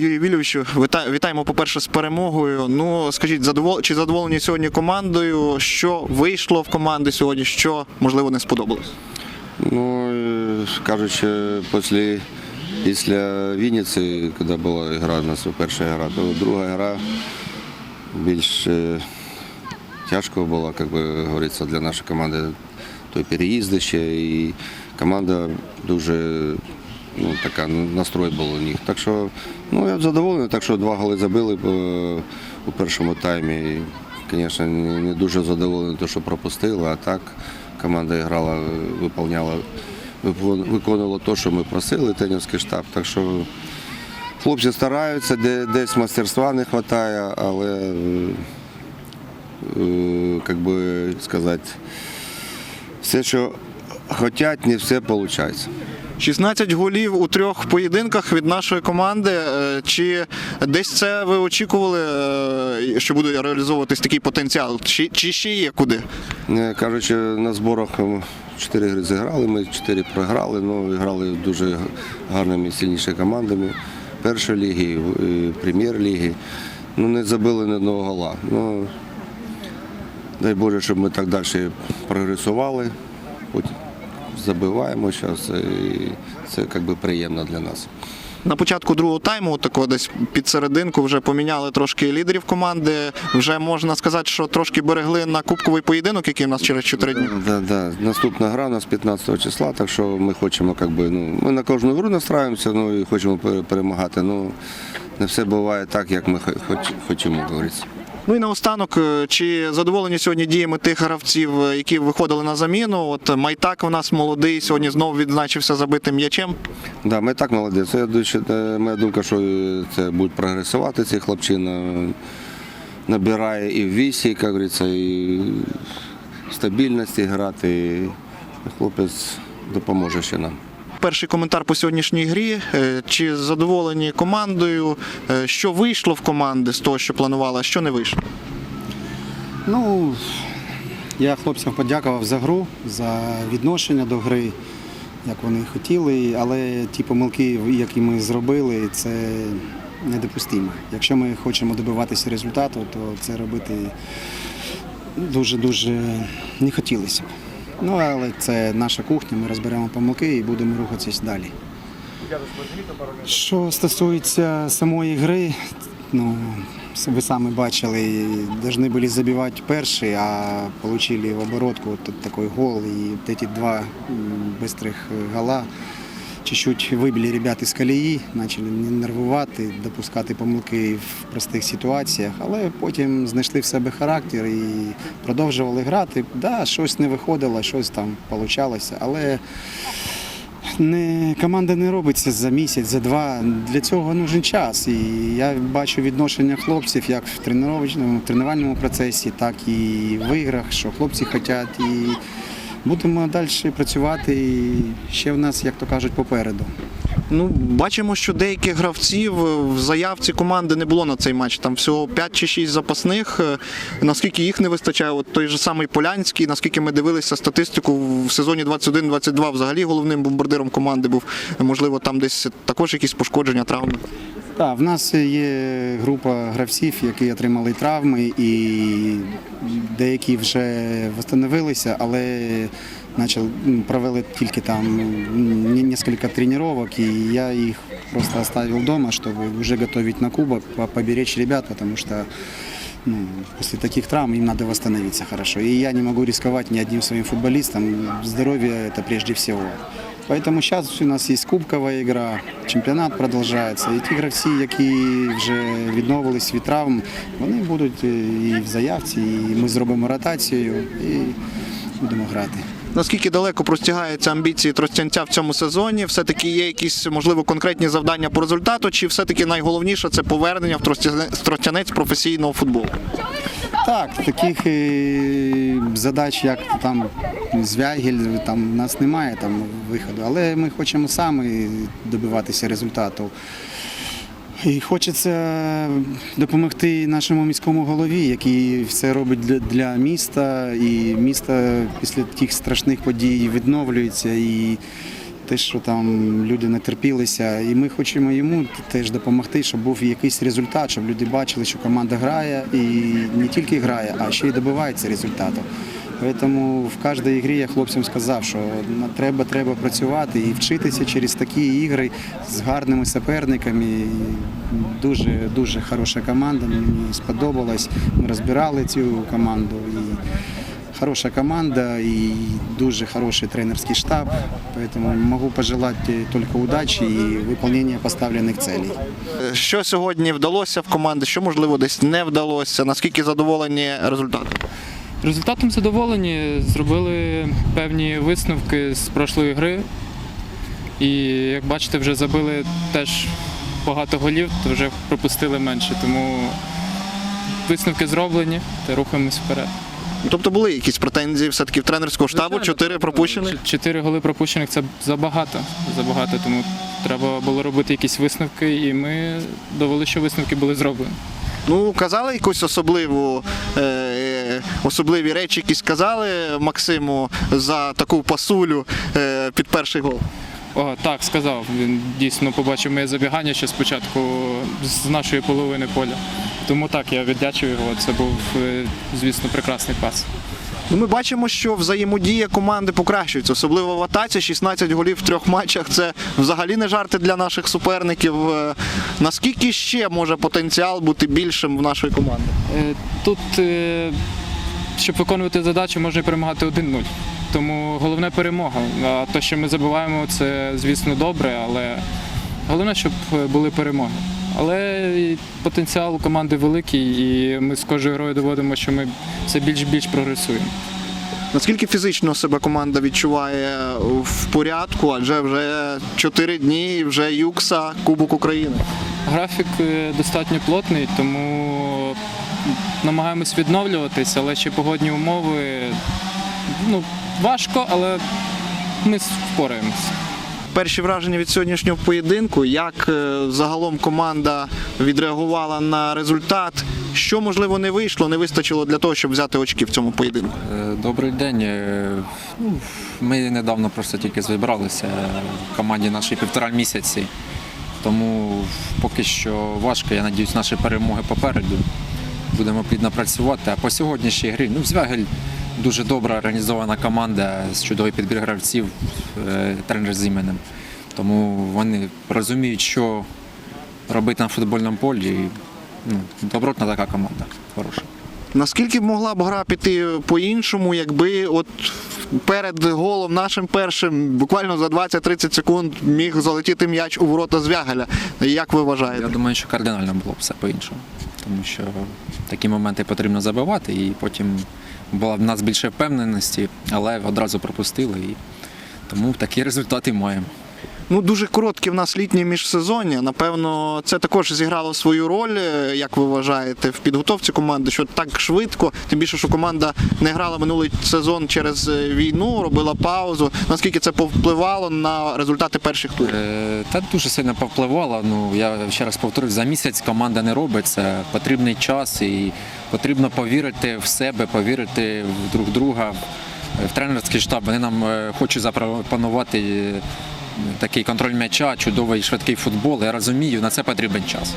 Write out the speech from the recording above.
Юрій Вільовичу, вітаємо, по-перше, з перемогою. Ну, скажіть, задовол... чи задоволені сьогодні командою? Що вийшло в команди сьогодні? Що можливо не сподобалось? Ну, е, кажучи, після, після Вінниці, коли була гра у нас перша гра, то друга гра більш е, тяжко була, як би говориться, для нашої команди. То переїзди ще, і команда дуже ну, така, настрой був у них. Так що ну, я задоволений, так що два голи забили е, у першому таймі. Звісно, не дуже задоволений, те, що пропустили, а так команда грала, виповняла, виконувала те, що ми просили, тренерський штаб. Так що хлопці стараються, десь мастерства не вистачає, але, е, як би сказати, все, що хочуть, не все виходить. 16 голів у трьох поєдинках від нашої команди. Е, Чи десь це ви очікували, е, що буде реалізовуватись такий потенціал? Чи, чи ще є куди? Кажучи, на зборах ем, чотири гри зіграли, ми чотири програли, ну, грали дуже гарними сильнішими командами першої ліги, прем'єр-ліги. Ну, не забили ні одного гола. Ну, дай Боже, щоб ми так далі прогресували. Забиваємо зараз, і це як би, приємно для нас. На початку другого тайму, такого десь під серединку, вже поміняли трошки лідерів команди. Вже можна сказати, що трошки берегли на кубковий поєдинок, який у нас через 4 дні. Да, да. Наступна гра у нас 15 числа, так що ми хочемо, как би, ну, ми на кожну гру настраюємося, ну і хочемо перемагати. Ну, не все буває так, як ми хочемо, говориться. Ну і наостанок, е, чи задоволені сьогодні діями тих гравців, е, які виходили на заміну? От Майтак у нас молодий, сьогодні знову відзначився забитим м'ячем. Да, ми так молодець. Я думаю, що, е, моя думка, що це буде прогресувати цей хлопчина. Набирає і в вісі, як говориться, і стабільності грати. Хлопець допоможе ще нам. Перший коментар по сьогоднішній грі. Е, Чи задоволені командою? Е, Що вийшло в команди з того, що планували, а що не вийшло? Ну, я хлопцям подякував за гру, за відношення до гри, як вони хотіли, але ті помилки, які ми зробили, це недопустимо. Якщо ми хочемо добиватися результату, то це робити дуже-дуже не хотілося б. Ну, але це наша кухня, ми розберемо помилки і будемо рухатися далі. Що стосується самої гри, ну, ви самі бачили, повинні були забивати перші, а отримали в оборотку от такий гол і от ці два швидких гола чуть-чуть вибили ребят із колії, почали не нервувати, допускати помилки в простих ситуаціях, але потім знайшли в себе характер і продовжували грати. Да, щось не виходило, щось там вийшло, але не, команда не робиться за місяць, за два. Для цього нужен час. І я бачу відношення хлопців як в тренувальному, в тренувальному процесі, так і в іграх, що хлопці хочуть. І будемо далі працювати. І ще в нас, як то кажуть, попереду. Ну, бачимо, що деяких гравців в заявці команди не було на цей матч. Там всього 5 чи 6 запасних. Е, Наскільки їх не вистачає, от той же самий Полянський, наскільки ми дивилися статистику в сезоні 21-22 взагалі головним бомбардиром команди був. Можливо, там десь також якісь пошкодження, травми. Так, в нас є група гравців, які отримали травми, і деякі вже встановилися, але почали, провели тільки там м, кілька тренувань, і я їх просто оставив вдома, щоб вже готувати на кубок, по- поберечь ребят, тому що ну, после таких травм им надо восстановиться хорошо. И я не могу рисковать ни одним своим футболистом. Здоровье – это прежде всего. Поэтому сейчас у нас є кубкова ігра, чемпіонат продовжується. І ті гравці, які вже відновились від травм, вони будуть е, і в заявці, і ми зробимо ротацію і будемо грати. Наскільки далеко простягаються амбіції Тростянця в цьому сезоні? Все-таки є якісь, можливо, конкретні завдання по результату, чи все-таки найголовніше це повернення в Тростянець професійного футболу? Так, таких е, задач, як там Звягіль, там у нас немає там виходу, але ми хочемо самі добиватися результату. І хочеться допомогти нашому міському голові, який все робить для, для міста, і місто після тих страшних подій відновлюється. І те, що там люди натерпілися, і ми хочемо йому теж допомогти, щоб був якийсь результат, щоб люди бачили, що команда грає і не тільки грає, а ще й добивається результату. Тому в кожній грі я хлопцям сказав, що треба, треба працювати і вчитися через такі ігри з гарними суперниками. Дуже дуже хороша команда. Мені сподобалось. Ми розбирали цю команду. І хороша команда і дуже хороший тренерський штаб. Поэтому можу пожелати тільки удачі і виконання поставлених целей. Е, Що сьогодні вдалося в команді, що можливо десь не вдалося? Наскільки задоволені результатом? Результатом задоволені, зробили певні висновки з прошлої гри. І як бачите, вже забили теж багато голів, то вже пропустили менше. Тому висновки зроблені та рухаємось вперед. Тобто були якісь претензії все-таки в тренерського штабу, чотири пропущені. Чотири голи пропущених це забагато. Забагато, тому треба було робити якісь висновки, і ми довели, що висновки були зроблені. Ну, казали якусь особливу, е, особливі речі, якісь казали Максиму за таку пасулю е, під перший гол. О, так, сказав. Він дійсно побачив моє забігання ще спочатку з нашої половини поля. Тому так, я віддячив його. Це був, е, звісно, прекрасний пас. Ну, ми бачимо, що взаємодія команди покращується, особливо в атаці. 16 голів в трьох матчах. Це взагалі не жарти для наших суперників. Е, Наскільки ще може потенціал бути більшим в нашої команди? Е, Тут, щоб виконувати задачу, можна перемагати 1-0. Тому головне перемога. А те, що ми забуваємо, це, звісно, добре, але головне, щоб були перемоги. Але потенціал команди великий, і ми з кожною грою доводимо, що ми все більш і більш прогресуємо. Наскільки фізично себе команда відчуває в порядку, адже вже 4 дні, вже Юкса, Кубок України. Графік е, достатньо плотний, тому намагаємось відновлюватись, але ще погодні умови ну, важко, але ми впораємось. Перші враження від сьогоднішнього поєдинку, як е, загалом команда відреагувала на результат, що можливо не вийшло, не вистачило для того, щоб взяти очки в цьому поєдинку. Е, Добрий день. Е, ну, Ми недавно просто тільки зібралися в команді нашій півтора місяці. Тому поки що важко. Я сподіваюся, наші перемоги попереду. Будемо плідно працювати. А по сьогоднішній грі, ну, Звягель дуже добра організована команда з чудовий підбір гравців, е, тренер з іменем. Тому вони розуміють, що робити на футбольному полі. І, Ну, добротна така команда. Хороша. Наскільки б могла б гра піти по-іншому, якби от перед голом нашим першим, буквально за 20-30 секунд, міг залетіти м'яч у ворота Звягеля. Як ви вважаєте? Я думаю, що кардинально було б все по-іншому. Тому що такі моменти потрібно забивати, і потім була в нас більше впевненості, але одразу пропустили. І тому такі результати маємо. Ну, дуже коротке в нас літнє міжсезоння. Напевно, це також зіграло свою роль, е, як ви вважаєте, в підготовці команди, що так швидко, тим більше, що команда не грала минулий сезон через е, війну, робила паузу. Наскільки це повпливало на результати перших турів? Е, Та дуже сильно повпливало. Ну я ще раз повторюю, за місяць команда не робить це. Потрібний час і потрібно повірити в себе, повірити в друг друга, в тренерський штаб. Вони нам е, хочуть запропонувати е, такий контроль м'яча, чудовий швидкий футбол. Я розумію, на це потрібен час.